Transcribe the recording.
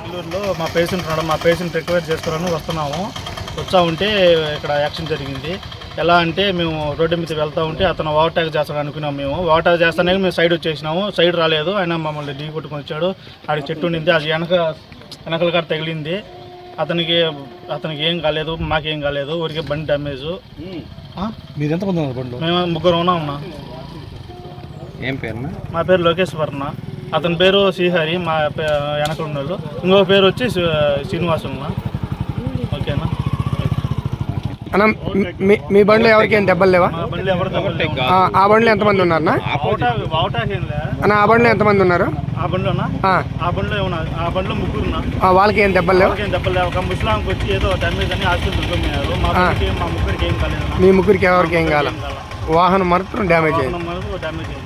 నెల్లూరులో మా పేషెంట్ ఉన్నాడు. మా పేషెంట్ రికవర్ చేసుకున్నాను. వస్తున్నాము. వచ్చా ఉంటే ఇక్కడ యాక్షన్ జరిగింది. ఎలా అంటే మేము రోడ్డు మీద వెళ్తా ఉంటే అతను ఓవర్టేక్ చేస్తాడు అనుకున్నాం మేము. ఓవర్టేక్ చేస్తానే మేము సైడ్ వచ్చేసినాము. సైడ్ రాలేదు. ఆయన మమ్మల్ని ఢీ కొట్టుకొని వచ్చాడు. ఆడి చెట్టు ఉండింది. అది వెనక వెనకల కాడ తగిలింది. అతనికి అతనికి ఏం కాలేదు. మాకేం కాలేదు. ఊరికే బండి డ్యామేజ్ మీరు ఎంతమంది ఉన్నారు బండ్లో? మేము ముగ్గురు ఉన్నాం ఏం పేరునా? మా పేరు లోకేష్ వర్ణ అతని పేరు శ్రీహరి మా పే- వెనక ఉన్నోళ్ళు. ఇంకో పేరు వచ్చి శ్రీ- శ్రీనివాస్ ఉన్నా ఓకేనా? అన్న మీ- మీ బండిలో ఎవరికి ఏం దెబ్బలు లేవా? మా బండి ఎవరు తగ్గలేదు. ఆ, ఆ బండిలో ఎంతమంది ఉన్నారన్నా? బావుటా బావుటా ఏం లే. అన్న ఆ బండిలో ఎంతమంది ఉన్నారు? ఆ బండిలోనా? ఆ, ఆ బండిలో ఏమన్నా ఆ బండిలో ముగ్గురున్నా. ఆ, వాళ్ళకి ఏం దెబ్బలు లేవు? ఎవరికేం దెబ్బలు లేవు. ఒక ముస్లాంకి వచ్చి ఏదో డ్యామేజ్ అని హాస్పిటల్ దుర్గమయ్యారు మా బండికి మా ముగ్గురికి ఏం కాలేదు మీ ముగ్గురికి ఎవరికి ఏం కాల? వాహనం మాత్రం డ్యామేజ్ అయింది. డ్యామేజ్ అయింది.